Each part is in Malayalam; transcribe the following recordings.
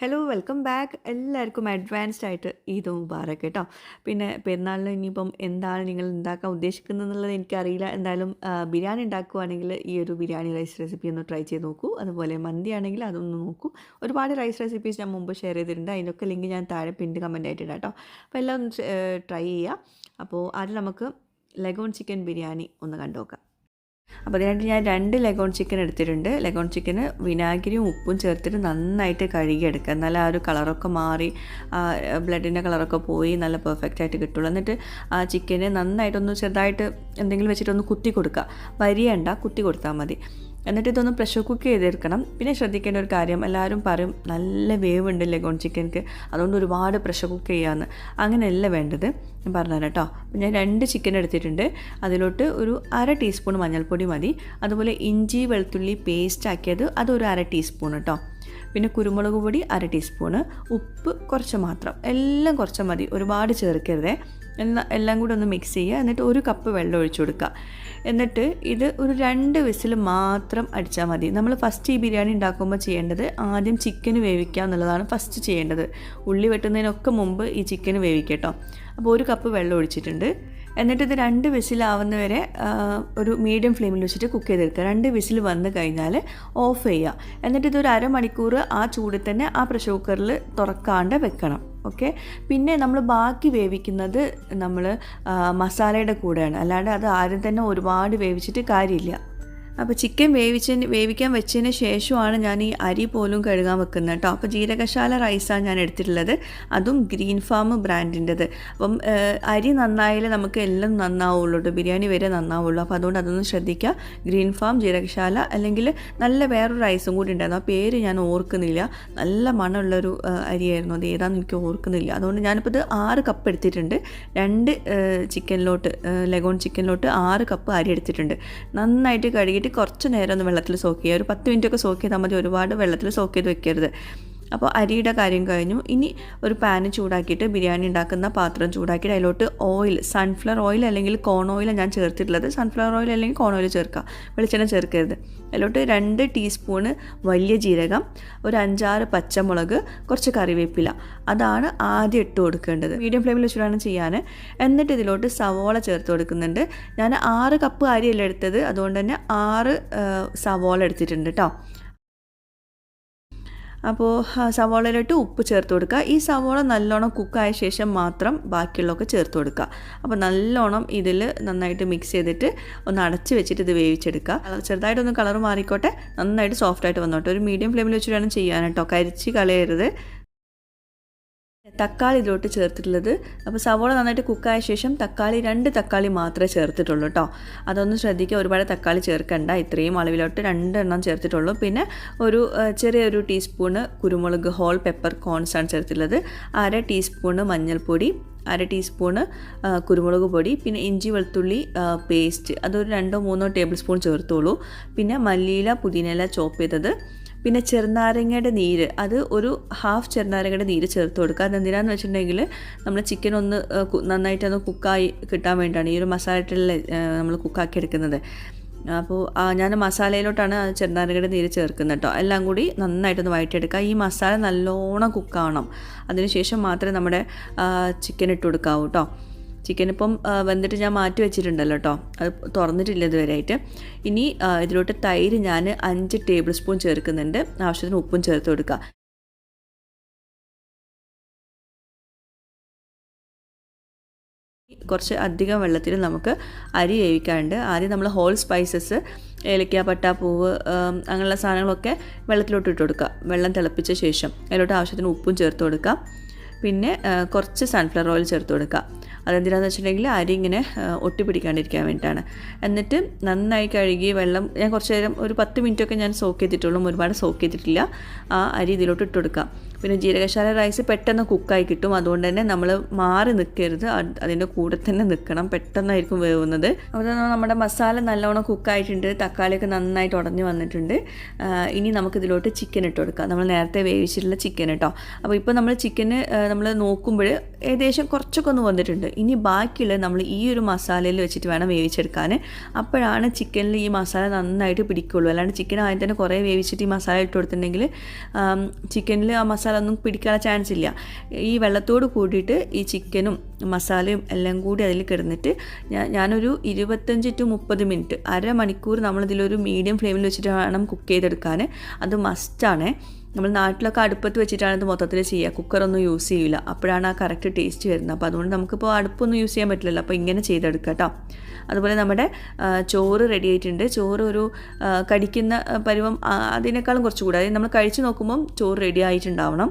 ഹലോ വെൽക്കം ബാക്ക് എല്ലാവർക്കും അഡ്വാൻസ്ഡ് ആയിട്ട് ഈദ് മുബാറക് കേട്ടോ. പിന്നെ പെരുന്നാളിന് ഇനിയിപ്പം എന്താണ് നിങ്ങൾ ഉണ്ടാക്കാൻ ഉദ്ദേശിക്കുന്നത് എന്നുള്ളത് എനിക്കറിയില്ല. എന്തായാലും ബിരിയാണി ഉണ്ടാക്കുകയാണെങ്കിൽ ഈ ഒരു ബിരിയാണി റൈസ് റെസിപ്പി ഒന്ന് ട്രൈ ചെയ്ത് നോക്കൂ. അതുപോലെ മന്തി ആണെങ്കിൽ അതൊന്ന് നോക്കൂ. ഒരുപാട് റൈസ് റെസിപ്പീസ് ഞാൻ മുമ്പ് ഷെയർ ചെയ്തിട്ടുണ്ട്. അതിനൊക്കെ ലിങ്ക് ഞാൻ താഴെ പിൻഡ് കമന്റ് ആയിട്ടുണ്ട് കേട്ടോ. അപ്പോൾ എല്ലാം ഒന്ന് ട്രൈ ചെയ്യുക അപ്പോൾ ആദ്യം നമുക്ക് ലഗോൺ ചിക്കൻ ബിരിയാണി ഒന്ന് കണ്ടു നോക്കാം അപ്പോൾ അതിനായിട്ട് ഞാൻ രണ്ട് ലെഗോൺ ചിക്കൻ എടുത്തിട്ടുണ്ട്. ലെഗോൺ ചിക്കന് വിനാഗിരിയും ഉപ്പും ചേർത്തിട്ട് നന്നായിട്ട് കഴുകിയെടുക്കുക. നല്ല ആ ഒരു കളറൊക്കെ മാറി ബ്ലഡിന്റെ കളറൊക്കെ പോയി നല്ല പെർഫെക്റ്റ് ആയിട്ട് കിട്ടുള്ളൂ. എന്നിട്ട് ആ ചിക്കന് നന്നായിട്ടൊന്ന് ചെറുതായിട്ട് എന്തെങ്കിലും വെച്ചിട്ടൊന്ന് കുത്തി കൊടുക്കുക. വരിയണ്ട കുത്തി കൊടുത്താൽ മതി. എന്നിട്ട് ഇതൊന്ന് പ്രഷർ കുക്ക് ചെയ്തെടുക്കണം. പിന്നെ ശ്രദ്ധിക്കേണ്ട ഒരു കാര്യം എല്ലാവരും പറയും നല്ല വേവ് ഉണ്ട് ലഗോൺ ചിക്കൻക്ക് അതുകൊണ്ട് ഒരുപാട് പ്രഷർ കുക്ക് ചെയ്യാമെന്ന് അങ്ങനെയല്ല വേണ്ടത്. ഞാൻ പറഞ്ഞുതരാം കേട്ടോ ഞാൻ രണ്ട് ചിക്കൻ എടുത്തിട്ടുണ്ട്. അതിലോട്ട് ഒരു അര ടീസ്പൂൺ മഞ്ഞൾപ്പൊടി മതി. അതുപോലെ ഇഞ്ചി വെളുത്തുള്ളി പേസ്റ്റ് ആക്കിയത് അതൊരു അര ടീസ്പൂൺ കേട്ടോ പിന്നെ കുരുമുളക് പൊടി അര ടീസ്പൂണ് ഉപ്പ് കുറച്ച് മാത്രം. എല്ലാം കുറച്ച് മതി. ഒരുപാട് ചേർക്കരുതേ. എല്ലാം എല്ലാം കൂടി ഒന്ന് മിക്സ് ചെയ്യുക. എന്നിട്ട് ഒരു കപ്പ് വെള്ളം ഒഴിച്ചു കൊടുക്കുക. എന്നിട്ട് ഇത് ഒരു രണ്ട് വിസിൽ മാത്രം അടിച്ചാൽ മതി. നമ്മൾ ഫസ്റ്റ് ഈ ബിരിയാണി ഉണ്ടാക്കുമ്പോൾ ചെയ്യേണ്ടത് ആദ്യം ചിക്കൻ വേവിക്കുക എന്നുള്ളതാണ് ഫസ്റ്റ് ചെയ്യേണ്ടത്. ഉള്ളി വെട്ടുന്നതിനൊക്കെ മുമ്പ് ഈ ചിക്കൻ വേവിക്കട്ടോ അപ്പോൾ ഒരു കപ്പ് വെള്ളം ഒഴിച്ചിട്ടുണ്ട്. എന്നിട്ട് ഇത് രണ്ട് വിസിലാവുന്ന വരെ ഒരു മീഡിയം ഫ്ലെയിമിൽ വെച്ചിട്ട് കുക്ക് ചെയ്തെടുക്കുക. രണ്ട് വിസിൽ വന്ന് കഴിഞ്ഞാൽ ഓഫ് ചെയ്യുക. എന്നിട്ട് ഇതൊരു അരമണിക്കൂർ ആ ചൂടിൽ തന്നെ ആ പ്രഷർ കുക്കറിൽ തുറക്കാണ്ട് വെക്കണം. ഓക്കെ? പിന്നെ നമ്മൾ ബാക്കി വേവിക്കുന്നത് നമ്മൾ മസാലയുടെ കൂടെയാണ്. അല്ലാണ്ട് അത് ആരും തന്നെ ഒരുപാട് വേവിച്ചിട്ട് കാര്യമില്ല. അപ്പോൾ ചിക്കൻ വേവിച്ചതിന് വേവിക്കാൻ വെച്ചതിന് ശേഷമാണ് ഞാൻ ഈ അരി പോലും കഴുകാൻ വെക്കുന്നത് കേട്ടോ. അപ്പോൾ ജീരകശാല റൈസാണ് ഞാൻ എടുത്തിട്ടുള്ളത്. അതും ഗ്രീൻ ഫാം ബ്രാൻഡിന്റെത്. അപ്പം അരി നന്നായാലേ നമുക്ക് എല്ലാം നന്നാവുള്ളൂ ബിരിയാണി വരെ നന്നാവുള്ളൂ. അപ്പോൾ അതുകൊണ്ട് അതൊന്നും ശ്രദ്ധിക്കുക. ഗ്രീൻ ഫാം ജീരകശാല അല്ലെങ്കിൽ നല്ല വേറൊരു റൈസും കൂടി ഉണ്ടായിരുന്നു. ആ പേര് ഞാൻ ഓർക്കുന്നില്ല. നല്ല മണമുള്ളൊരു അരിയായിരുന്നു. അത് ഏതാണെന്ന് എനിക്ക് ഓർക്കുന്നില്ല. അതുകൊണ്ട് ഞാനിപ്പോൾ ഇത് ആറ് കപ്പ് എടുത്തിട്ടുണ്ട്. രണ്ട് ചിക്കനിലോട്ട് ലെഗോൺ ചിക്കനിലോട്ട് ആറ് കപ്പ് അരി എടുത്തിട്ടുണ്ട്. നന്നായിട്ട് കഴുകിയിട്ട് കുറച്ച് നേരം ഒന്ന് വെള്ളത്തിൽ സോക്ക് ചെയ്യുക. ഒരു പത്ത് മിനിറ്റ് ഒക്കെ സോക്ക് ചെയ്താൽ മതി. ഒരുപാട് വെള്ളത്തിൽ സോക്ക് ചെയ്ത് വെക്കരുത്. അപ്പോൾ അരിയുടെ കാര്യം കഴിഞ്ഞു. ഇനി ഒരു പാന് ചൂടാക്കിയിട്ട് ബിരിയാണി ഉണ്ടാക്കുന്ന പാത്രം ചൂടാക്കിയിട്ട് അതിലോട്ട് ഓയിൽ സൺഫ്ലവർ ഓയിൽ അല്ലെങ്കിൽ കോൺ ഓയിൽ ഞാൻ ചേർത്തിട്ടുള്ളത്. സൺഫ്ലവർ ഓയിൽ അല്ലെങ്കിൽ കോൺ ഓയിൽ ചേർക്കുക. വെളിച്ചെണ്ണ ചേർക്കരുത്. അതിലോട്ട് രണ്ട് ടീസ്പൂണ് വലിയ ജീരകം ഒരു അഞ്ചാറ് പച്ചമുളക് കുറച്ച് കറിവേപ്പില. അതാണ് ആദ്യം ഇട്ട് കൊടുക്കേണ്ടത്. മീഡിയം ഫ്ലെയിമിൽ വെച്ചിട്ടാണ് ചെയ്യാൻ. എന്നിട്ട് ഇതിലോട്ട് സവോള ചേർത്ത് കൊടുക്കുന്നുണ്ട്. ഞാൻ ആറ് കപ്പ് അരിയല്ല എടുത്തത്. അതുകൊണ്ട് തന്നെ ആറ് സവോള എടുത്തിട്ടുണ്ട് കേട്ടോ അപ്പോൾ സവോളയിലോട്ട് ഉപ്പ് ചേർത്ത് കൊടുക്കുക. ഈ സവോള നല്ലോണം കുക്കായ ശേഷം മാത്രം ബാക്കിയുള്ളതൊക്കെ ചേർത്ത് കൊടുക്കുക. അപ്പോൾ നല്ലോണം ഇതിൽ നന്നായിട്ട് മിക്സ് ചെയ്തിട്ട് ഒന്ന് അടച്ച് വെച്ചിട്ട് ഇത് വേവിച്ചെടുക്കുക. ചെറുതായിട്ടൊന്ന് കളർ മാറിക്കോട്ടെ. നന്നായിട്ട് സോഫ്റ്റായിട്ട് വന്നോട്ടെ. ഒരു മീഡിയം ഫ്ലെയിമിൽ വെച്ചിട്ട് വേണം ചെയ്യാൻ കേട്ടോ. കരിച്ച് കളയരുത്. തക്കാളി ഇതിലോട്ട് ചേർത്തിട്ടുള്ളത്. അപ്പോൾ സവോള നന്നായിട്ട് കുക്കായ ശേഷം തക്കാളി രണ്ട് തക്കാളി മാത്രമേ ചേർത്തിട്ടുള്ളൂ കേട്ടോ അതൊന്ന് ശ്രദ്ധിക്കുക ഒരുപാട് തക്കാളി ചേർക്കണ്ട. ഇത്രയും അളവിലോട്ട് രണ്ടെണ്ണം ചേർത്തിട്ടുള്ളൂ. പിന്നെ ഒരു ചെറിയൊരു ടീസ്പൂണ് കുരുമുളക് ഹോൾ പെപ്പർ കോൺസാണ് ചേർത്തിട്ടുള്ളത്. അര ടീസ്പൂണ് മഞ്ഞൾപ്പൊടി അര ടീസ്പൂണ് കുരുമുളക് പൊടി പിന്നെ ഇഞ്ചി വെളുത്തുള്ളി പേസ്റ്റ് അതൊരു രണ്ടോ മൂന്നോ ടേബിൾ സ്പൂൺ ചേർത്തോളൂ. പിന്നെ മല്ലിയില പുതിനയില ചോപ്പ് ചെയ്തത്. പിന്നെ ചെറുനാരങ്ങയുടെ നീര് അത് ഒരു ഹാഫ് ചെറുനാരങ്ങയുടെ നീര് ചേർത്ത് കൊടുക്കുക. അതെന്തിനാന്ന് വെച്ചിട്ടുണ്ടെങ്കിൽ നമ്മൾ ചിക്കൻ ഒന്ന് നന്നായിട്ട് ഒന്ന് കുക്കായി കിട്ടാൻ വേണ്ടിയാണ് ഈ ഒരു മസാല ഇട്ടല്ലേ നമ്മൾ കുക്കാക്കി എടുക്കുന്നത്. അപ്പോൾ ഞാൻ മസാലയിലോട്ടാണ് ചെറുനാരങ്ങയുടെ നീര് ചേർക്കുന്നത് കേട്ടോ എല്ലാം കൂടി നന്നായിട്ടൊന്ന് വഴറ്റിയെടുക്കുക ഈ മസാല നല്ലോണം കുക്കാവണം അതിനുശേഷം മാത്രമേ നമ്മുടെ ചിക്കൻ ഇട്ട് കൊടുക്കാവൂ കേട്ടോ ചിക്കൻ ഇപ്പം വന്നിട്ട് ഞാൻ മാറ്റി വെച്ചിട്ടുണ്ടല്ലോ കേട്ടോ അത് തുറന്നിട്ടില്ല ഇതുവരെയായിട്ട്. ഇനി ഇതിലോട്ട് തൈര് ഞാൻ അഞ്ച് ടേബിൾ സ്പൂൺ ചേർക്കുന്നുണ്ട്. ആവശ്യത്തിന് ഉപ്പും ചേർത്ത് കൊടുക്കുക കുറച്ച് അധികം വെള്ളത്തിൽ നമുക്ക് അരി വേവിക്കാനുണ്ട്. ആദ്യം നമ്മൾ ഹോൾ സ്പൈസസ് ഏലക്ക പട്ടാപ്പൂവ് പൂവ് അങ്ങനെയുള്ള സാധനങ്ങളൊക്കെ വെള്ളത്തിലോട്ട് ഇട്ട് കൊടുക്കുക. വെള്ളം തിളപ്പിച്ച ശേഷം അതിലോട്ട് ആവശ്യത്തിന് ഉപ്പും ചേർത്ത് കൊടുക്കുക പിന്നെ കുറച്ച് സൺഫ്ലവർ ഓയിൽ ചേർത്ത് കൊടുക്കുക. അതെന്തിനാന്ന് വെച്ചിട്ടുണ്ടെങ്കിൽ അരി ഇങ്ങനെ ഒട്ടി ഒട്ടിപ്പിടിക്കാണ്ടിരിക്കാൻ വേണ്ടിയിട്ടാണ്. എന്നിട്ട് നന്നായി കഴുകി വെള്ളം ഞാൻ കുറച്ച് നേരം ഒരു പത്ത് മിനിറ്റൊക്കെ ഞാൻ സോക്ക് ചെയ്തിട്ടുള്ളൂ ഒരുപാട് സോക്ക് ചെയ്തിട്ടില്ല. ആ അരി ഇതിലോട്ട് ഇട്ട് കൊടുക്കുക. പിന്നെ ജീരകശാല റൈസ് പെട്ടെന്ന് കുക്കായി കിട്ടും. അതുകൊണ്ട് തന്നെ നമ്മൾ മാറി നിൽക്കരുത് അത് അതിന്റെ കൂടെ തന്നെ നിൽക്കണം പെട്ടെന്നായിരിക്കും വേവുന്നത്. അപ്പോൾ നമ്മുടെ മസാല നല്ലോണം കുക്കായിട്ടുണ്ട് തക്കാളിയൊക്കെ നന്നായിട്ട് ഉടഞ്ഞു വന്നിട്ടുണ്ട്. ഇനി നമുക്കിതിലോട്ട് ചിക്കൻ ഇട്ട് കൊടുക്കാം. നമ്മൾ നേരത്തെ വേവിച്ചിട്ടുള്ള ചിക്കൻ കേട്ടോ അപ്പോൾ ഇപ്പോൾ നമ്മൾ ചിക്കന് നമ്മൾ നോക്കുമ്പോൾ ഏകദേശം കുറച്ചൊക്കെ ഒന്ന് വന്നിട്ടുണ്ട്. ഇനി ബാക്കിയുള്ള നമ്മൾ ഈ ഒരു മസാലയിൽ വെച്ചിട്ട് വേണം വേവിച്ചെടുക്കാൻ. അപ്പോഴാണ് ചിക്കനിൽ ഈ മസാല നന്നായിട്ട് പിടിക്കുള്ളൂ. അല്ലാണ്ട് ചിക്കൻ ആദ്യം തന്നെ കുറേ വേവിച്ചിട്ട് ഈ മസാല ഇട്ട് കൊടുത്തിട്ടുണ്ടെങ്കിൽ ചിക്കനിൽ ആ മസാല മസാല പിടിക്കാനുള്ള ചാൻസ് ഇല്ല. ഈ വെള്ളത്തോട് കൂടിയിട്ട് ഈ ചിക്കനും മസാലയും എല്ലാം കൂടി അതിൽ കിടന്നിട്ട് ഞാൻ ഞാനൊരു ഇരുപത്തഞ്ച് ടു മുപ്പത് മിനിറ്റ് അര അരമണിക്കൂർ നമ്മളിതിലൊരു മീഡിയം ഫ്ലെയിമിൽ വെച്ചിട്ട് വേണം കുക്ക് ചെയ്തെടുക്കാൻ അത് മസ്റ്റാണ് നമ്മൾ നാട്ടിലൊക്കെ അടുപ്പത്ത് വെച്ചിട്ടാണ് ഇത് മൊത്തത്തിൽ ചെയ്യുക. കുക്കറൊന്നും യൂസ് ചെയ്യില്ല അപ്പോഴാണ് ആ കറക്റ്റ് ടേസ്റ്റ് വരുന്നത്. അപ്പോൾ അതുകൊണ്ട് നമുക്കിപ്പോൾ അടുപ്പൊന്നും യൂസ് ചെയ്യാൻ പറ്റില്ലല്ലോ. അപ്പോൾ ഇങ്ങനെ ചെയ്തെടുക്കുക കേട്ടോ. അതുപോലെ നമ്മുടെ ചോറ് റെഡി ആയിട്ടുണ്ട്. ചോറ് ഒരു കടിക്കുന്ന പരുവം അതിനേക്കാളും കുറച്ചുകൂടി അതായത് നമ്മൾ കഴിച്ച് നോക്കുമ്പം ചോറ് റെഡി ആയിട്ടുണ്ടാവണം.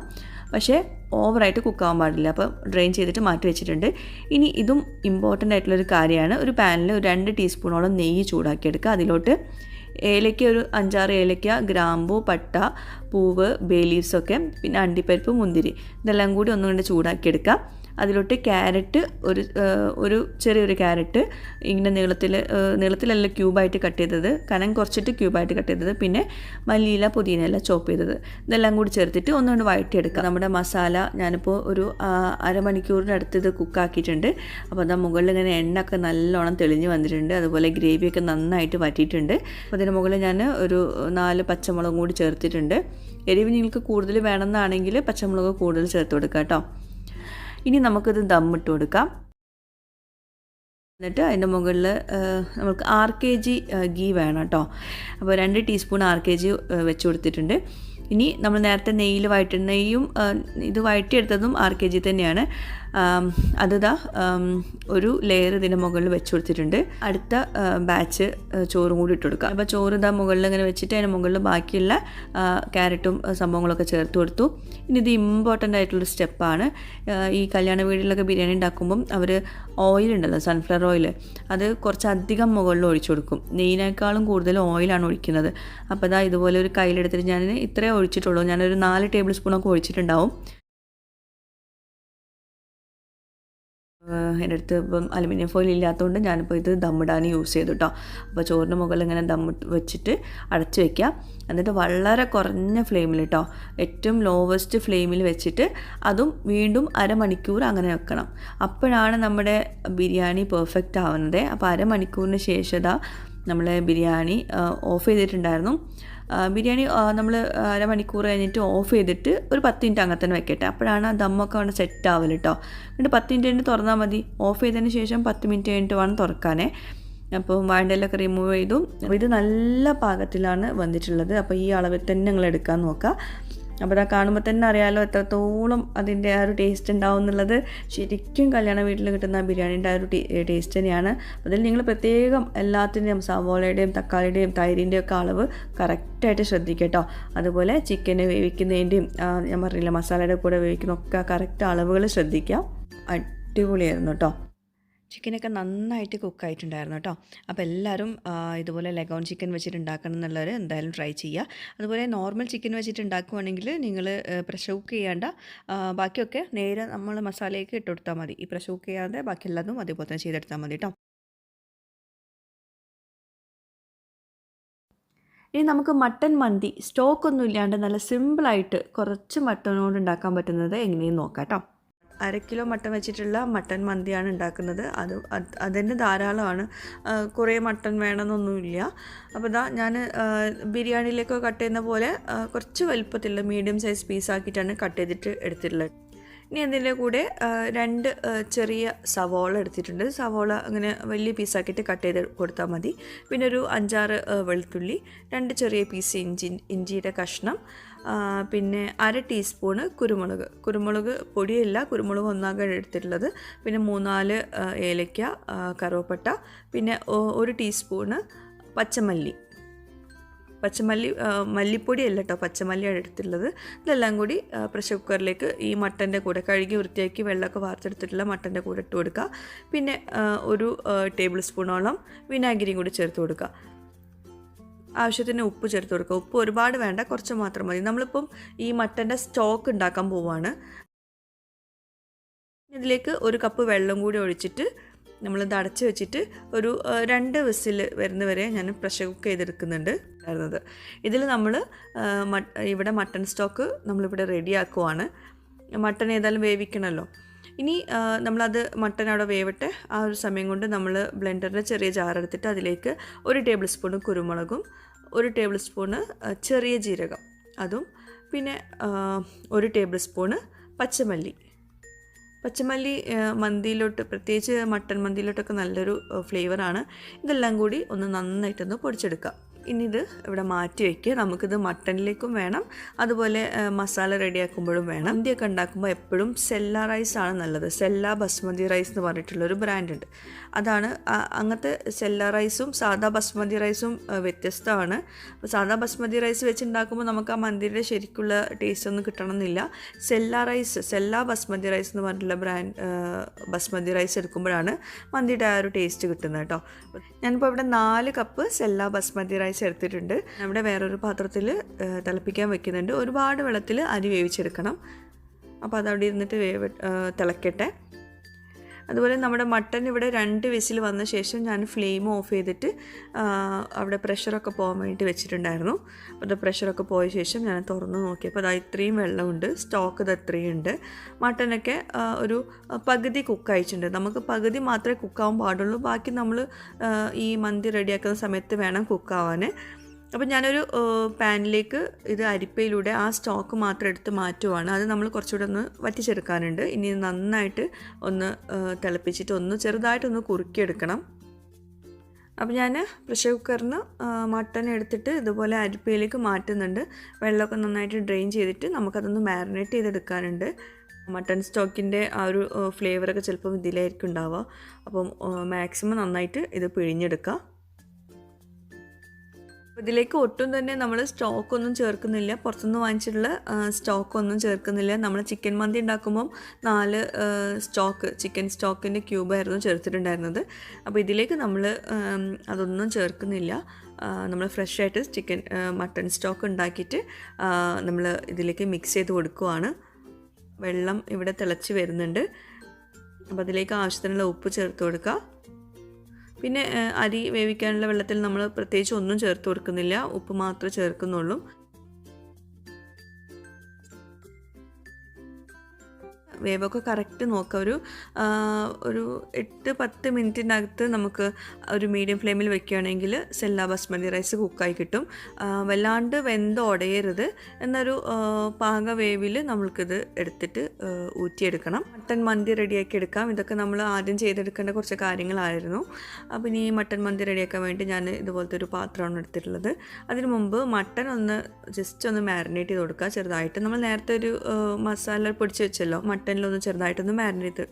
പക്ഷേ ഓവറായിട്ട് കുക്കാവാൻ പാടില്ല. അപ്പോൾ ഡ്രെയിൻ ചെയ്തിട്ട് മാറ്റി വെച്ചിട്ടുണ്ട്. ഇനി ഇതും ഇമ്പോർട്ടന്റ് ആയിട്ടുള്ളൊരു കാര്യമാണ്. ഒരു പാനിൽ ഒരു രണ്ട് ടീസ്പൂണോളം നെയ്യ് ചൂടാക്കിയെടുക്കുക. അതിലോട്ട് ഏലയ്ക്ക ഒരു അഞ്ചാറ് ഏലയ്ക്ക ഗ്രാമ്പു പട്ട പൂവ് ബേ ലീവ്സൊക്കെ പിന്നെ അണ്ടിപ്പരിപ്പ് മുന്തിരി. ഇതെല്ലാം കൂടി ഒന്നുകൊണ്ട് ചൂടാക്കിയെടുക്കുക അതിലോട്ട് ക്യാരറ്റ് ഒരു ഒരു ചെറിയൊരു ക്യാരറ്റ് ഇങ്ങനെ നീളത്തിൽ നീളത്തിലല്ല ക്യൂബായിട്ട് കട്ട് ചെയ്തത്. കനം കുറച്ചിട്ട് ക്യൂബായിട്ട് കട്ട് ചെയ്തത്. പിന്നെ മല്ലിയില പുതിനയില ചോപ്പ് ചെയ്തത്. ഇതെല്ലാം കൂടി ചേർത്തിട്ട് ഒന്നുകൊണ്ട് വഴറ്റിയെടുക്കുക നമ്മുടെ മസാല ഞാനിപ്പോൾ ഒരു അരമണിക്കൂറിനടുത്ത് ഇത് കുക്കാക്കിയിട്ടുണ്ട്. അപ്പോൾ അതാ മുകളിൽ ഇങ്ങനെ എണ്ണ ഒക്കെ നല്ലോണം തെളിഞ്ഞ് വന്നിട്ടുണ്ട്. അതുപോലെ ഗ്രേവിയൊക്കെ നന്നായിട്ട് വറ്റിയിട്ടുണ്ട്. അപ്പോൾ അതിന് മുകളിൽ ഞാൻ ഒരു നാല് പച്ചമുളകും കൂടി ചേർത്തിട്ടുണ്ട്. എരിവ് നിങ്ങൾക്ക് കൂടുതൽ വേണമെന്നാണെങ്കിൽ പച്ചമുളക് കൂടുതൽ ചേർത്ത് കൊടുക്കുക കേട്ടോ. ഇനി നമുക്കിത് ദമ്മിട്ട് കൊടുക്കാം. എന്നിട്ട് അതിന്റെ മുകളിൽ നമുക്ക് ആർ കെ ജി ഗീ വേണം കേട്ടോ. അപ്പോൾ രണ്ട് ടീസ്പൂൺ ആർ കെ ജി വെച്ച് കൊടുത്തിട്ടുണ്ട്. ഇനി നമ്മൾ നേരത്തെ നെയ്യിൽ വഴറ്റി നെയ്യും ആ, ഇത് വഴറ്റിയെടുത്തതും ആർ കെ ജി തന്നെയാണ്. ആം, അത് ദാ ഒരു ലെയർ ഇതിന്റെ മുകളിൽ വെച്ച് കൊടുത്തിട്ടുണ്ട്. അടുത്ത ബാച്ച് ചോറും കൂടി ഇട്ട് കൊടുക്കുക. അപ്പോൾ ചോറ് ഇതാ മുകളിൽ ഇങ്ങനെ വെച്ചിട്ട് അതിന് മുകളിൽ ബാക്കിയുള്ള ക്യാരറ്റും സംഭവങ്ങളൊക്കെ ചേർത്ത് കൊടുത്തു. ഇനി ഇത് ഇമ്പോർട്ടന്റ് ആയിട്ടുള്ളൊരു സ്റ്റെപ്പാണ് ഈ കല്യാണ വീടുകളിലൊക്കെ ബിരിയാണി ഉണ്ടാക്കുമ്പം അവർ ഓയിൽ ഉണ്ടല്ലോ സൺഫ്ലവർ ഓയിൽ അത് കുറച്ചധികം മുകളിൽ ഒഴിച്ചു കൊടുക്കും. നെയ്യിനേക്കാളും കൂടുതൽ ഓയിലാണ് ഒഴിക്കുന്നത്. അപ്പോൾ ഇതാ ഇതുപോലെ ഒരു കയ്യിലെടുത്തിട്ട് ഞാൻ ഇത്രേ ഒഴിച്ചിട്ടുള്ളൂ. ഞാനൊരു നാല് ടേബിൾ സ്പൂണൊക്കെ ഒഴിച്ചിട്ടുണ്ടാവും. എന്റെ അടുത്ത് ഇപ്പം അലുമിനിയം ഫോയിൽ ഇല്ലാത്തതുകൊണ്ട് ഞാനിപ്പോൾ ഇത് ദമ്മിടാൻ യൂസ് ചെയ്തു കേട്ടോ അപ്പോൾ ചോറിന് മുകളിൽ ഇങ്ങനെ ദം വെച്ചിട്ട് അടച്ച് വെക്കുക എന്നിട്ട് വളരെ കുറഞ്ഞ ഫ്ലെയിമിൽ കേട്ടോ ഏറ്റവും ലോവസ്റ്റ് ഫ്ലെയിമിൽ വെച്ചിട്ട് അതും വീണ്ടും അരമണിക്കൂർ അങ്ങനെ വെക്കണം. അപ്പോഴാണ് നമ്മുടെ ബിരിയാണി പെർഫെക്റ്റ് ആവുന്നത്. അപ്പോൾ അരമണിക്കൂറിന് ശേഷം ഇതാ നമ്മൾ ബിരിയാണി ഓഫ് ചെയ്തിട്ടുണ്ടായിരുന്നു. ബിരിയാണി നമ്മൾ അരമണിക്കൂർ കഴിഞ്ഞിട്ട് ഓഫ് ചെയ്തിട്ട് ഒരു പത്ത് മിനിറ്റ് അങ്ങനെ തന്നെ വെക്കട്ടെ. അപ്പോഴാണ് ആ ദമ്മൊക്കെ അവിടെ സെറ്റ് ആവൽ കേട്ടോ എന്നിട്ട് പത്ത് മിനിറ്റ് കഴിഞ്ഞിട്ട് തുറന്നാൽ മതി. ഓഫ് ചെയ്തതിന് ശേഷം പത്ത് മിനിറ്റ് കഴിഞ്ഞിട്ട് വേണം തുറക്കാനേ. അപ്പോൾ വാണ്ടലൊക്കെ റിമൂവ് ചെയ്തു. ഇത് നല്ല പാകത്തിലാണ് വന്നിട്ടുള്ളത്. അപ്പോൾ ഈ അളവിൽ തന്നെ നിങ്ങൾ എടുക്കാൻ നോക്കുക അപ്പോൾ അതാ കാണുമ്പോൾ തന്നെ അറിയാമല്ലോ എത്രത്തോളം അതിന്റെ ആ ഒരു ടേസ്റ്റ് ഉണ്ടാവും എന്നുള്ളത്. ശരിക്കും കല്യാണ വീട്ടിൽ കിട്ടുന്ന ബിരിയാണിന്റെ ആ ഒരു ടേസ്റ്റ് തന്നെയാണ്. അതിൽ നിങ്ങൾ പ്രത്യേകം എല്ലാത്തിന്റെയും സവോളയുടെയും തക്കാളിയുടെയും തൈരിന്റെയും ഒക്കെ അളവ് കറക്റ്റായിട്ട് ശ്രദ്ധിക്കട്ടോ കേട്ടോ. അതുപോലെ ചിക്കന് വേവിക്കുന്നതിന്റെയും ഞാൻ പറഞ്ഞില്ല മസാലയുടെ കൂടെ വേവിക്കുന്ന ഒക്കെ കറക്റ്റ് അളവുകൾ ശ്രദ്ധിക്കാം അടിപൊളിയായിരുന്നു കേട്ടോ. ചിക്കനൊക്കെ നന്നായിട്ട് കുക്കായിട്ടുണ്ടായിരുന്നു കേട്ടോ. അപ്പോൾ എല്ലാവരും ഇതുപോലെ ലെഗോൺ ചിക്കൻ വെച്ചിട്ട് ഉണ്ടാക്കണം എന്നുള്ളവർ എന്തായാലും ട്രൈ ചെയ്യുക അതുപോലെ നോർമൽ ചിക്കൻ വെച്ചിട്ട് ഉണ്ടാക്കുവാണെങ്കിൽ നിങ്ങൾ പ്രഷർ കുക്ക് ചെയ്യേണ്ട. ബാക്കിയൊക്കെ നേരെ നമ്മൾ മസാലയൊക്കെ ഇട്ട് കൊടുത്താൽ മതി. ഈ പ്രഷർ കുക്ക് ചെയ്യാതെ ബാക്കി എല്ലാതും അതേപോലെ തന്നെ ചെയ്തെടുത്താൽ മതി കേട്ടോ. ഇനി നമുക്ക് മട്ടൻ മന്തി. സ്റ്റോക്കൊന്നും ഇല്ലാണ്ട് നല്ല സിമ്പിളായിട്ട് കുറച്ച് മട്ടനോട് ഉണ്ടാക്കാൻ പറ്റുന്നത് എങ്ങനെയും നോക്കാം കേട്ടോ. അര കിലോ മട്ടൻ വെച്ചിട്ടുള്ള മട്ടൻ മന്തിയാണ് ഉണ്ടാക്കുന്നത്. അത് അതിന്റെ ധാരാളമാണ്. കുറേ മട്ടൻ വേണമെന്നൊന്നുമില്ല. അപ്പോൾ ഇതാ ഞാൻ ബിരിയാണിയിലേക്ക് കട്ട് ചെയ്യുന്ന പോലെ കുറച്ച് വലുപ്പത്തിലുള്ള മീഡിയം സൈസ് പീസാക്കിയിട്ടാണ് കട്ട് ചെയ്തിട്ട് എടുത്തിട്ടുള്ളത്. ഇനി അതിന്റെ കൂടെ രണ്ട് ചെറിയ സവോള എടുത്തിട്ടുണ്ട്. സവോള അങ്ങനെ വലിയ പീസാക്കിയിട്ട് കട്ട് ചെയ്ത് കൊടുത്താൽ മതി. പിന്നെ ഒരു അഞ്ചാറ് വെളുത്തുള്ളി രണ്ട് ചെറിയ പീസ് ഇഞ്ചി ഇഞ്ചിയുടെ കഷ്ണം പിന്നെ അര ടീസ്പൂണ് കുരുമുളക്. കുരുമുളക് പൊടിയല്ല കുരുമുളക് ഒന്നാകെ എടുത്തിട്ടുള്ളത്. പിന്നെ മൂന്നാൽ ഏലയ്ക്ക കറുവപ്പട്ട പിന്നെ ഒരു ടീസ്പൂണ് പച്ചമല്ലി. പച്ചമല്ലി മല്ലിപ്പൊടി അല്ല കേട്ടോ പച്ചമല്ലിയാണ് എടുത്തിട്ടുള്ളത്. ഇതെല്ലാം കൂടി പ്രഷർ കുക്കറിലേക്ക് ഈ മട്ടന്റെ കൂടെ കഴുകി വൃത്തിയാക്കി വെള്ളമൊക്കെ വാർത്തെടുത്തിട്ടുള്ള മട്ടന്റെ കൂടെ ഇട്ട് കൊടുക്കുക. പിന്നെ ഒരു ടേബിൾ സ്പൂണോളം വിനാഗിരിയും കൂടി ചേർത്ത് കൊടുക്കുക. ആവശ്യത്തിന് ഉപ്പ് ചേർത്ത് കൊടുക്കുക. ഉപ്പ് ഒരുപാട് വേണ്ട കുറച്ച് മാത്രം മതി. നമ്മളിപ്പം ഈ മട്ടന്റെ സ്റ്റോക്ക് ഉണ്ടാക്കാൻ പോവാണ്. ഇതിലേക്ക് ഒരു കപ്പ് വെള്ളം കൂടി ഒഴിച്ചിട്ട് നമ്മളിത് അടച്ച് വെച്ചിട്ട് ഒരു രണ്ട് വിസിൽ വരുന്നവരെ ഞാൻ പ്രഷർ കുക്ക് ചെയ്തെടുക്കുന്നുണ്ട്. ഉണ്ടായിരുന്നത് ഇതിൽ നമ്മൾ ഇവിടെ മട്ടൺ സ്റ്റോക്ക് നമ്മളിവിടെ റെഡിയാക്കുവാണ്. മട്ടൺ ഏതായാലും വേവിക്കണമല്ലോ. ഇനി നമ്മളത് മട്ടൺ അവിടെ വേവട്ടെ. ആ ഒരു സമയം കൊണ്ട് നമ്മൾ ബ്ലെൻഡറിന്റെ ചെറിയ ജാർ എടുത്തിട്ട് അതിലേക്ക് ഒരു ടേബിൾ സ്പൂണ് കുരുമുളകും ഒരു ടേബിൾ സ്പൂണ് ചെറിയ ജീരകം. അതും പിന്നെ ഒരു ടേബിൾ സ്പൂണ് പച്ചമല്ലി. പച്ചമല്ലി മന്തിയിലോട്ട് പ്രത്യേകിച്ച് മട്ടൺ മന്തിയിലോട്ടൊക്കെ നല്ലൊരു ഫ്ലേവറാണ്. ഇതെല്ലാം കൂടി ഒന്ന് നന്നായിട്ടൊന്ന് പൊടിച്ചെടുക്കുക ഇനി ഇത് ഇവിടെ മാറ്റി വയ്ക്കുക നമുക്കിത് മട്ടണിലേക്കും വേണം. അതുപോലെ മസാല റെഡിയാക്കുമ്പോഴും വേണം. ഇന്ത്യയൊക്കെ ഉണ്ടാക്കുമ്പോൾ എപ്പോഴും സെല്ല റൈസ് ആണ് നല്ലത്. സെല്ല ബസ്മതി റൈസ് എന്ന് പറഞ്ഞിട്ടുള്ളൊരു ബ്രാൻഡ് ഉണ്ട് അതാണ് അങ്ങനത്തെ സെല്ല റൈസും സാദാ ബസ്മതി റൈസും വ്യത്യസ്തമാണ്. അപ്പോൾ സാദാ ബസ്മതി റൈസ് വെച്ചുണ്ടാക്കുമ്പോൾ നമുക്ക് ആ മന്തിയുടെ ശരിക്കുള്ള ടേസ്റ്റ് ഒന്നും കിട്ടണമെന്നില്ല. സെല്ല റൈസ് സെല്ല ബസ്മതി റൈസ് എന്ന് പറഞ്ഞിട്ടുള്ള ബ്രാൻഡ് ബസ്മതി റൈസ് എടുക്കുമ്പോഴാണ് മന്തിയുടെ ആ ഒരു ടേസ്റ്റ് കിട്ടുന്നത് കേട്ടോ. ഞാനിപ്പോൾ ഇവിടെ നാല് കപ്പ് സെല്ല ബസ്മതി റൈസ് എടുത്തിട്ടുണ്ട്. നമ്മുടെ വേറൊരു പാത്രത്തിൽ തിളപ്പിക്കാൻ വെക്കുന്നുണ്ട്. ഒരുപാട് വെള്ളത്തിൽ അരി വേവിച്ചെടുക്കണം. അപ്പോൾ അതവിടെ ഇരുന്നിട്ട് വേവ് തിളക്കട്ടെ. അതുപോലെ നമ്മുടെ മട്ടൻ ഇവിടെ രണ്ട് വിസിൽ വന്ന ശേഷം ഞാൻ ഫ്ലെയിം ഓഫ് ചെയ്തിട്ട് അവിടെ പ്രഷറൊക്കെ പോകാൻ വേണ്ടി വെച്ചിട്ടുണ്ടായിരുന്നു. അപ്പോൾ അത് പ്രഷറൊക്കെ പോയ ശേഷം ഞാൻ തുറന്ന് നോക്കിയപ്പോൾ അതാ ഇത്രയും വെള്ളമുണ്ട്. സ്റ്റോക്ക് ഇത് അത്രയും ഉണ്ട് മട്ടനൊക്കെ ഒരു പകുതി കുക്ക് അയച്ചിട്ടുണ്ട് നമുക്ക് പകുതി മാത്രമേ കുക്കാവാൻ പാടുള്ളൂ. ബാക്കി നമ്മൾ ഈ മന്തി റെഡിയാക്കുന്ന സമയത്ത് വേണം കുക്കാവാൻ അപ്പോൾ ഞാനൊരു പാനിലേക്ക് ഇത് അരിപ്പയിലൂടെ ആ സ്റ്റോക്ക് മാത്രം എടുത്ത് മാറ്റുവാണ്. അത് നമ്മൾ കുറച്ചുകൂടെ ഒന്ന് വറ്റിച്ചെടുക്കാനുണ്ട്. ഇനി നന്നായിട്ട് ഒന്ന് തിളപ്പിച്ചിട്ട് ഒന്ന് ചെറുതായിട്ടൊന്ന് കുറുക്കിയെടുക്കണം. അപ്പോൾ ഞാൻ പ്രഷർ കുക്കറിന് മട്ടൻ എടുത്തിട്ട് ഇതുപോലെ അരിപ്പയിലേക്ക് മാറ്റുന്നുണ്ട്. വെള്ളമൊക്കെ നന്നായിട്ട് ഡ്രെയിൻ ചെയ്തിട്ട് നമുക്കതൊന്ന് മാരിനേറ്റ് ചെയ്തെടുക്കാനുണ്ട്. മട്ടൺ സ്റ്റോക്കിന്റെ ആ ഒരു ഫ്ലേവറൊക്കെ ചിലപ്പം ഇതിലായിരിക്കും ഉണ്ടാവുക. അപ്പം മാക്സിമം നന്നായിട്ട് ഇത് പിഴിഞ്ഞെടുക്കുക. ഇതിലേക്ക് ഒട്ടും തന്നെ നമ്മൾ സ്റ്റോക്കൊന്നും ചേർക്കുന്നില്ല. പുറത്തുനിന്ന് വാങ്ങിച്ചിട്ടുള്ള സ്റ്റോക്കൊന്നും ചേർക്കുന്നില്ല. നമ്മൾ ചിക്കൻ മന്തി ഉണ്ടാക്കുമ്പം നാല് സ്റ്റോക്ക് ചിക്കൻ സ്റ്റോക്കിന്റെ ക്യൂബായിരുന്നു ചേർത്തിട്ടുണ്ടായിരുന്നത്. അപ്പോൾ ഇതിലേക്ക് നമ്മൾ അതൊന്നും ചേർക്കുന്നില്ല. നമ്മൾ ഫ്രഷ് ആയിട്ട് ചിക്കൻ മട്ടൺ സ്റ്റോക്ക് ഉണ്ടാക്കിയിട്ട് നമ്മൾ ഇതിലേക്ക് മിക്സ് ചെയ്ത് കൊടുക്കുവാണ്. വെള്ളം ഇവിടെ തിളച്ച് വരുന്നുണ്ട്. അപ്പോൾ അതിലേക്ക് ആവശ്യത്തിനുള്ള ഉപ്പ് ചേർത്ത് കൊടുക്കുക. പിന്നെ അരി വേവിക്കാനുള്ള വെള്ളത്തിൽ നമ്മൾ പ്രത്യേകിച്ച് ഒന്നും ചേർത്ത് കൊടുക്കുന്നില്ല. ഉപ്പ് മാത്രമേ ചേർക്കുന്നുള്ളൂ. വേവൊക്കെ കറക്റ്റ് നോക്കുക ഒരു ഒരു എട്ട് പത്ത് മിനിറ്റിനകത്ത് നമുക്ക് ഒരു മീഡിയം ഫ്ലെയിമിൽ വെക്കുകയാണെങ്കിൽ സെല്ല ബസ്മതി റൈസ് കുക്കായി കിട്ടും. വല്ലാണ്ട് വെന്ത് ഉടയരുത് എന്നൊരു പാക വേവിൽ നമ്മൾക്കിത് എടുത്തിട്ട് ഊറ്റിയെടുക്കണം. മട്ടൻ മന്തി റെഡിയാക്കി എടുക്കാം. ഇതൊക്കെ നമ്മൾ ആദ്യം ചെയ്തെടുക്കേണ്ട കുറച്ച് കാര്യങ്ങളായിരുന്നു. അപ്പം ഇനി മട്ടൻ മന്തി റെഡിയാക്കാൻ വേണ്ടി ഞാൻ ഇതുപോലത്തെ ഒരു പാത്രമാണ് എടുത്തിട്ടുള്ളത്. അതിന് മുമ്പ് മട്ടൻ ഒന്ന് ജസ്റ്റ് ഒന്ന് മാരിനേറ്റ് ചെയ്ത് കൊടുക്കുക. ചെറുതായിട്ട് നമ്മൾ നേരത്തെ ഒരു മസാല പൊടിച്ച് വെച്ചല്ലോ. മട്ടനിലൊന്ന് ചെറുതായിട്ടൊന്ന് മാരിനേറ്റ്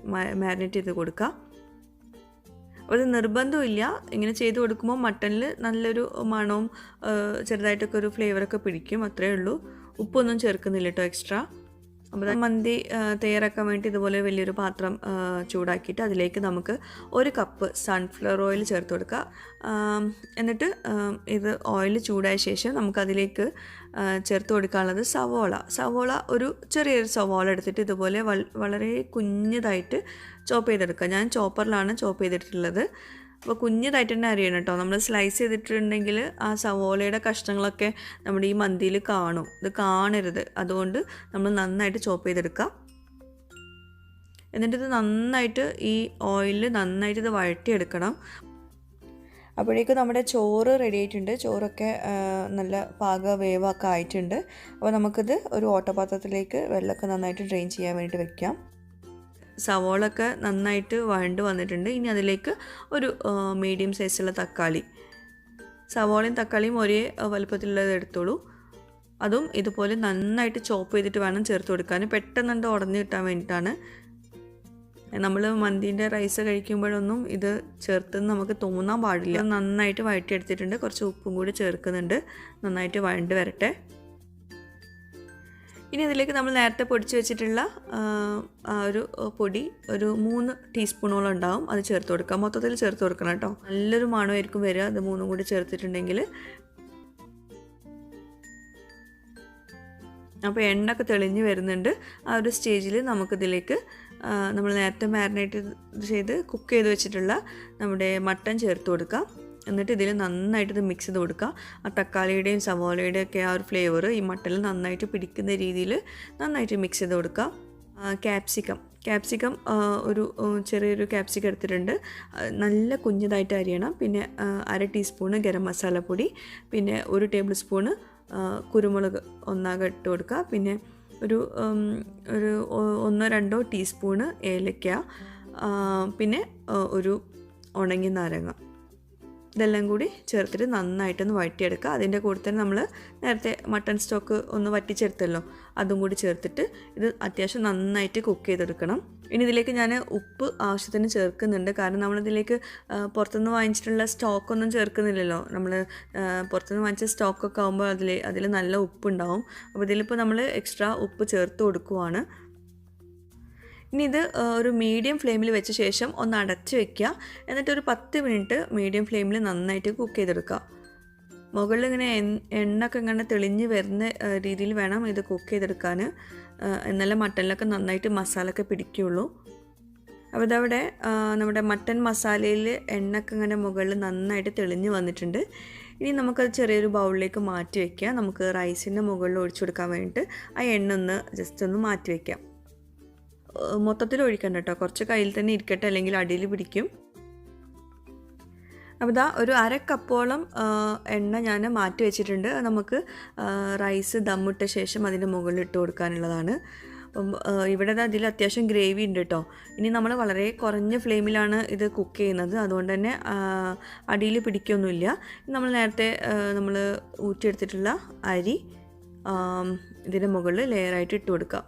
മാരിനേറ്റ് ചെയ്ത് കൊടുക്കുക. ഒരു നിർബന്ധമില്ല ഇങ്ങനെ ചെയ്ത് കൊടുക്കുമ്പോൾ മട്ടനിൽ നല്ലൊരു മണവും ചെറുതായിട്ടൊക്കെ ഒരു ഫ്ലേവറൊക്കെ പിടിക്കും. അത്രയേ ഉള്ളൂ. ഉപ്പൊന്നും ചേർക്കുന്നില്ല കേട്ടോ എക്സ്ട്രാ അപ്പോൾ മന്തി തയ്യാറാക്കാൻ വേണ്ടി ഇതുപോലെ വലിയൊരു പാത്രം ചൂടാക്കിയിട്ട് അതിലേക്ക് നമുക്ക് ഒരു കപ്പ് സൺഫ്ലവർ ഓയിൽ ചേർത്ത് കൊടുക്കുക. എന്നിട്ട് ഇത് ഓയിൽ ചൂടായ ശേഷം നമുക്കതിലേക്ക് ചേർത്ത് കൊടുക്കാനുള്ളത് സവോള. സവോള ഒരു ചെറിയൊരു സവോള എടുത്തിട്ട് ഇതുപോലെ വളരെ കുഞ്ഞതായിട്ട് ചോപ്പ് ചെയ്തെടുക്കുക. ഞാൻ ചോപ്പറിലാണ് ചോപ്പ് ചെയ്തിട്ടുള്ളത്. അപ്പോൾ കുഞ്ഞതായിട്ട് തന്നെ അറിയണം കേട്ടോ. നമ്മൾ സ്ലൈസ് ചെയ്തിട്ടുണ്ടെങ്കിൽ ആ സവോളയുടെ കഷ്ണങ്ങളൊക്കെ നമ്മുടെ ഈ മന്തിയിൽ കാണും. ഇത് കാണരുത്. അതുകൊണ്ട് നമ്മൾ നന്നായിട്ട് ചോപ്പ് ചെയ്തെടുക്കാം. എന്നിട്ട് ഇത് നന്നായിട്ട് ഈ ഓയിലിൽ നന്നായിട്ട് ഇത് വഴറ്റിയെടുക്കണം. അപ്പോഴേക്കും നമ്മുടെ ചോറ് റെഡി ആയിട്ടുണ്ട്. ചോറൊക്കെ നല്ല പാക വേവൊക്കെ ആയിട്ടുണ്ട്. അപ്പോൾ നമുക്കിത് ഒരു ഓട്ടോപാത്രത്തിലേക്ക് വെള്ളമൊക്കെ നന്നായിട്ട് ഡ്രെയിൻ ചെയ്യാൻ വേണ്ടിയിട്ട് വെക്കാം. സവോളൊക്കെ നന്നായിട്ട് വഴണ്ട് വന്നിട്ടുണ്ട്. ഇനി അതിലേക്ക് ഒരു മീഡിയം സൈസുള്ള തക്കാളി. സവോളയും തക്കാളിയും ഒരേ വലുപ്പത്തിലുള്ളത് എടുത്തോളൂ. അതും ഇതുപോലെ നന്നായിട്ട് ചോപ്പ് ചെയ്തിട്ട് വേണം ചേർത്ത് കൊടുക്കാൻ. പെട്ടെന്ന് ഉടഞ്ഞു കിട്ടാൻ വേണ്ടിയിട്ടാണ്. നമ്മൾ മന്തിന്റെ റൈസ് കഴിക്കുമ്പോഴൊന്നും ഇത് ചേർത്തെന്ന് നമുക്ക് തോന്നാൻ പാടില്ല. നന്നായിട്ട് വഴറ്റിയെടുത്തിട്ടുണ്ട്. കുറച്ച് ഉപ്പും കൂടി ചേർക്കുന്നുണ്ട്. നന്നായിട്ട് വഴണ്ട് വരട്ടെ. ഇനി ഇതിലേക്ക് നമ്മൾ നേരത്തെ പൊടിച്ച് വെച്ചിട്ടുള്ള ഒരു പൊടി ഒരു മൂന്ന് ടീസ്പൂണോളം ഉണ്ടാവും. അത് ചേർത്ത് കൊടുക്കുക മൊത്തത്തിൽ ചേർത്ത് കൊടുക്കണം കേട്ടോ. നല്ലൊരു മണമായിരിക്കും വരിക. അത് മൂന്നും കൂടി ചേർത്തിട്ടുണ്ടെങ്കിൽ. അപ്പോൾ എണ്ണൊക്കെ തെളിഞ്ഞ് വരുന്നുണ്ട്. ആ ഒരു സ്റ്റേജിൽ നമുക്കിതിലേക്ക് നമ്മൾ നേരത്തെ മാരിനേറ്റ് ചെയ്ത് കുക്ക് ചെയ്ത് വെച്ചിട്ടുള്ള നമ്മുടെ മട്ടൻ ചേർത്ത് കൊടുക്കാം. എന്നിട്ട് ഇതിൽ നന്നായിട്ട് ഇത് മിക്സ് ചെയ്ത് കൊടുക്കുക. ആ തക്കാളിയുടെയും സവോളയുടെയും ഒക്കെ ആ ഒരു ഫ്ലേവർ ഈ മട്ടനിൽ നന്നായിട്ട് പിടിക്കുന്ന രീതിയിൽ നന്നായിട്ട് മിക്സ് ചെയ്ത് കൊടുക്കുക. ക്യാപ്സിക്കം ക്യാപ്സിക്കം ഒരു ചെറിയൊരു ക്യാപ്സിക്കം എടുത്തിട്ടുണ്ട്. നല്ല കുഞ്ഞതായിട്ട് അരിയണം. പിന്നെ അര ടീസ്പൂണ് ഗരം മസാലപ്പൊടി പിന്നെ ഒരു ടേബിൾ സ്പൂണ് കുരുമുളക് ഒന്നാകെ ഇട്ട് കൊടുക്കുക. പിന്നെ ഒരു ഒരു ഒന്നോ രണ്ടോ ടീസ്പൂണ് ഏലക്ക. പിന്നെ ഒരു ഉണങ്ങി നാരങ്ങ. ഇതെല്ലാം കൂടി ചേർത്തിട്ട് നന്നായിട്ടൊന്ന് വഴറ്റിയെടുക്കുക. അതിന്റെ കൂടെ തന്നെ നമ്മൾ നേരത്തെ മട്ടൺ സ്റ്റോക്ക് ഒന്ന് വറ്റിച്ചെടുത്തല്ലോ. അതും കൂടി ചേർത്തിട്ട് ഇത് അത്യാവശ്യം നന്നായിട്ട് കുക്ക് ചെയ്തെടുക്കണം. ഇനി ഇതിലേക്ക് ഞാൻ ഉപ്പ് ആവശ്യത്തിന് ചേർക്കുന്നുണ്ട്. കാരണം നമ്മളിതിലേക്ക് പുറത്തുനിന്ന് വാങ്ങിച്ചിട്ടുള്ള സ്റ്റോക്കൊന്നും ചേർക്കുന്നില്ലല്ലോ. നമ്മൾ പുറത്തുനിന്ന് വാങ്ങിച്ച സ്റ്റോക്കൊക്കെ ആകുമ്പോൾ അതിൽ അതിൽ നല്ല ഉപ്പുണ്ടാവും. അപ്പോൾ ഇതിലിപ്പോൾ നമ്മൾ എക്സ്ട്രാ ഉപ്പ് ചേർത്ത് കൊടുക്കുവാണ്. ഇനി ഇത് ഒരു മീഡിയം ഫ്ലെയിമിൽ വെച്ച ശേഷം ഒന്ന് അടച്ച് വെക്കുക എന്നിട്ട് ഒരു പത്ത് മിനിറ്റ് മീഡിയം ഫ്ലെയിമിൽ നന്നായിട്ട് കുക്ക് ചെയ്തെടുക്കുക മുകളിൽ ഇങ്ങനെ എണ്ണൊക്കെ ഇങ്ങനെ തെളിഞ്ഞ് വരുന്ന രീതിയിൽ വേണം ഇത് കുക്ക് ചെയ്തെടുക്കാൻ എന്നാലും മട്ടനിലൊക്കെ നന്നായിട്ട് മസാലയൊക്കെ പിടിക്കുകയുള്ളൂ അപ്പോൾ ഇതവിടെ നമ്മുടെ മട്ടൻ മസാലയിൽ എണ്ണൊക്കെ ഇങ്ങനെ മുകളിൽ നന്നായിട്ട് തെളിഞ്ഞ് വന്നിട്ടുണ്ട്. ഇനി നമുക്കത് ചെറിയൊരു ബൗളിലേക്ക് മാറ്റി വയ്ക്കുക നമുക്ക് റൈസിന്റെ മുകളിൽ ഒഴിച്ചു കൊടുക്കാൻ വേണ്ടിയിട്ട് ആ എണ്ണ ഒന്ന് ജസ്റ്റ് ഒന്ന് മാറ്റി വയ്ക്കാം മൊത്തത്തിൽ ഒഴിക്കണ്ട കേട്ടോ. കുറച്ച് കയ്യിൽ തന്നെ ഇരിക്കട്ടെ അല്ലെങ്കിൽ അടിയിൽ പിടിക്കും. അപ്പോൾ ഇതാ ഒരു അര കപ്പോളം എണ്ണ ഞാൻ മാറ്റി വെച്ചിട്ടുണ്ട്. നമുക്ക് റൈസ് ദമ്മിട്ട ശേഷം അതിന്റെ മുകളിൽ ഇട്ട് കൊടുക്കാനുള്ളതാണ്. ഇവിടെ അതിൽ അത്യാവശ്യം ഗ്രേവി ഉണ്ട് കേട്ടോ. ഇനി നമ്മൾ വളരെ കുറഞ്ഞ ഫ്ലെയിമിലാണ് ഇത് കുക്ക് ചെയ്യുന്നത്. അതുകൊണ്ട് തന്നെ അടിയിൽ പിടിക്കൊന്നുമില്ല. നമ്മൾ നേരത്തെ നമ്മൾ ഊറ്റിയെടുത്തിട്ടുള്ള അരി ഇതിന്റെ മുകളിൽ ലെയറായിട്ട് ഇട്ട് കൊടുക്കുക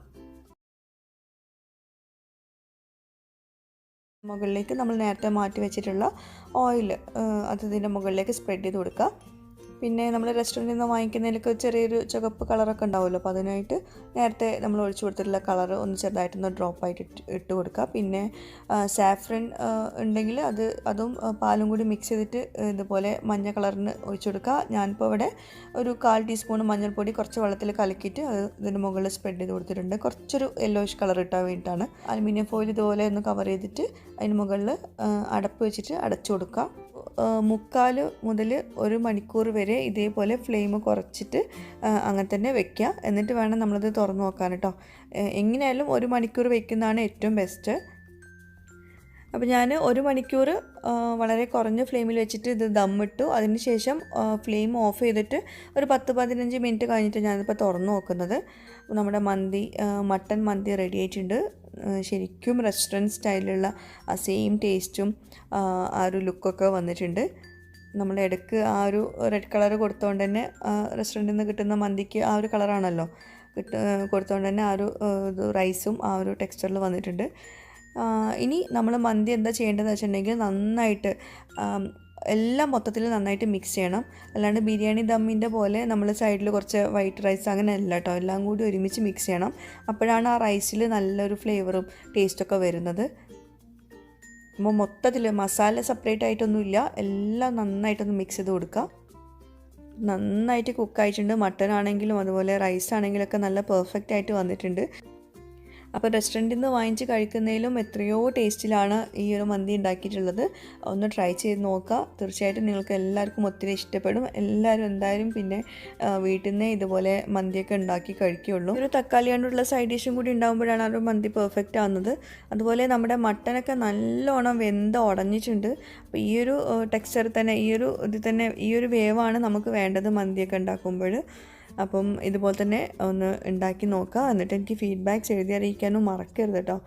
മുകളിലേക്ക് നമ്മൾ നേരത്തെ മാറ്റി വെച്ചിട്ടുള്ള ഓയിൽ അത് ഇതിന്റെ മുകളിലേക്ക് സ്പ്രെഡ് ചെയ്ത് കൊടുക്കുക. പിന്നെ നമ്മൾ റെസ്റ്റോറന്റിൽ നിന്ന് വാങ്ങിക്കുന്നതിലൊക്കെ ചെറിയൊരു ചുവപ്പ് കളറൊക്കെ ഉണ്ടാവുമല്ലോ. അപ്പോൾ അതിനായിട്ട് നേരത്തെ നമ്മൾ ഒഴിച്ചു കൊടുത്തിട്ടുള്ള കളർ ഒന്ന് ചെറുതായിട്ടൊന്ന് ഡ്രോപ്പ് ആയിട്ട് ഇട്ട് കൊടുക്കുക. പിന്നെ സാഫ്രൻ ഉണ്ടെങ്കിൽ അത് അതും പാലും കൂടി മിക്സ് ചെയ്തിട്ട് ഇതുപോലെ മഞ്ഞ കളറിന് ഒഴിച്ചു കൊടുക്കുക. ഞാനിപ്പോൾ ഇവിടെ ഒരു കാൽ ടീസ്പൂൺ മഞ്ഞൾപ്പൊടി കുറച്ച് വെള്ളത്തിൽ കലക്കിയിട്ട് അത് ഇതിന് മുകളിൽ സ്പ്രെഡ് ചെയ്ത് കൊടുത്തിട്ടുണ്ട്. കുറച്ചൊരു യെല്ലോയിഷ് കളർ ഇട്ടാൻ വേണ്ടിയിട്ടാണ്. അലുമിനിയം ഫോയിൽ ഇതുപോലെ ഒന്ന് കവർ ചെയ്തിട്ട് അതിന് മുകളിൽ അടപ്പ് വെച്ചിട്ട് അടച്ചു കൊടുക്കുക. മുക്കാൽ മുതൽ ഒരു മണിക്കൂർ വരെ ഇതേപോലെ ഫ്ലെയിം കുറച്ചിട്ട് അങ്ങനെ തന്നെ വെക്കുക എന്നിട്ട് വേണം നമ്മളത് തുറന്ന് നോക്കാൻ കേട്ടോ. എങ്ങനെയായാലും ഒരു മണിക്കൂർ വെക്കുന്നതാണ് ഏറ്റവും ബെസ്റ്റ് അപ്പോൾ ഞാൻ ഒരു മണിക്കൂർ വളരെ കുറഞ്ഞ ഫ്ലെയിമിൽ വെച്ചിട്ട് ഇത് ദമ്മിട്ടു അതിന് ശേഷം ഫ്ലെയിം ഓഫ് ചെയ്തിട്ട് ഒരു പത്ത് പതിനഞ്ച് മിനിറ്റ് കഴിഞ്ഞിട്ട് ഞാനിപ്പോൾ തുറന്ന് നോക്കുന്നത്. നമ്മുടെ മന്തി മട്ടൺ മന്തി റെഡി ആയിട്ടുണ്ട്. ശരിക്കും റെസ്റ്റോറന്റ് സ്റ്റൈലിലുള്ള ആ സെയിം ടേസ്റ്റും ആ ഒരു ലുക്കൊക്കെ വന്നിട്ടുണ്ട്. നമ്മൾ ഇടയ്ക്ക് ആ ഒരു റെഡ് കളർ കൊടുത്തുകൊണ്ട് തന്നെ റെസ്റ്റോറന്റിൽ നിന്ന് കിട്ടുന്ന മന്തിക്ക് ആ ഒരു കളറാണല്ലോ കിട്ട കൊടുത്തുകൊണ്ട് തന്നെ ആ ഒരു റൈസും ആ ഒരു ടെക്സ്ചറിൽ വന്നിട്ടുണ്ട്. ഇനി നമ്മൾ മന്തി എന്താ ചെയ്യേണ്ടതെന്ന് വെച്ചിട്ടുണ്ടെങ്കിൽ നന്നായിട്ട് എല്ലാം മൊത്തത്തിൽ നന്നായിട്ട് മിക്സ് ചെയ്യണം. അല്ലാണ്ട് ബിരിയാണി ദമ്മിന്റെ പോലെ നമ്മൾ സൈഡിൽ കുറച്ച് വൈറ്റ് റൈസ് അങ്ങനെ അല്ല കേട്ടോ എല്ലാം കൂടി ഒരുമിച്ച് മിക്സ് ചെയ്യണം. അപ്പോഴാണ് ആ റൈസിൽ നല്ലൊരു ഫ്ലേവറും ടേസ്റ്റൊക്കെ വരുന്നത്. അപ്പോൾ മൊത്തത്തിൽ മസാല സെപ്പറേറ്റ് ആയിട്ടൊന്നുമില്ല എല്ലാം നന്നായിട്ടൊന്ന് മിക്സ് ചെയ്ത് കൊടുക്കുക നന്നായിട്ട് കുക്കായിട്ടുണ്ട് മട്ടൺ ആണെങ്കിലും അതുപോലെ റൈസ് ആണെങ്കിലൊക്കെ നല്ല പെർഫെക്റ്റ് ആയിട്ട് വന്നിട്ടുണ്ട്. അപ്പോൾ റെസ്റ്റോറന്റിൽ നിന്ന് വാങ്ങിച്ച് കഴിക്കുന്നതിലും എത്രയോ ടേസ്റ്റിലാണ് ഈ ഒരു മന്തി ഉണ്ടാക്കിയിട്ടുള്ളത്. ഒന്ന് ട്രൈ ചെയ്ത് നോക്കുക. തീർച്ചയായിട്ടും നിങ്ങൾക്ക് എല്ലാവർക്കും ഒത്തിരി ഇഷ്ടപ്പെടും. എല്ലാവരും എന്തായാലും പിന്നെ വീട്ടിൽ നിന്ന് ഇതുപോലെ മന്തിയൊക്കെ ഉണ്ടാക്കി കഴിക്കുകയുള്ളൂ. ഒരു തക്കാളി കൊണ്ടുള്ള സൈഡ് ഡിഷും കൂടി ഉണ്ടാകുമ്പോഴാണ് ആ ഒരു മന്തി പെർഫെക്റ്റ് ആവുന്നത്. അതുപോലെ നമ്മുടെ മട്ടനൊക്കെ നല്ലോണം വെന്ത് ഉടഞ്ഞിട്ടുണ്ട്. അപ്പോൾ ഈ ഒരു ടെക്സ്ചർ തന്നെ ഈ ഒരു ഇതിൽ തന്നെ ഈ ഒരു വേവാണ് നമുക്ക് വേണ്ടത് മന്തിയൊക്കെ ഉണ്ടാക്കുമ്പോൾ. അപ്പം ഇതുപോലെ തന്നെ ഒന്ന് ഉണ്ടാക്കി നോക്കുക. എന്നിട്ട് എനിക്ക് ഫീഡ്ബാക്ക്സ് എഴുതി അറിയിക്കാനും മറക്കരുത് കേട്ടോ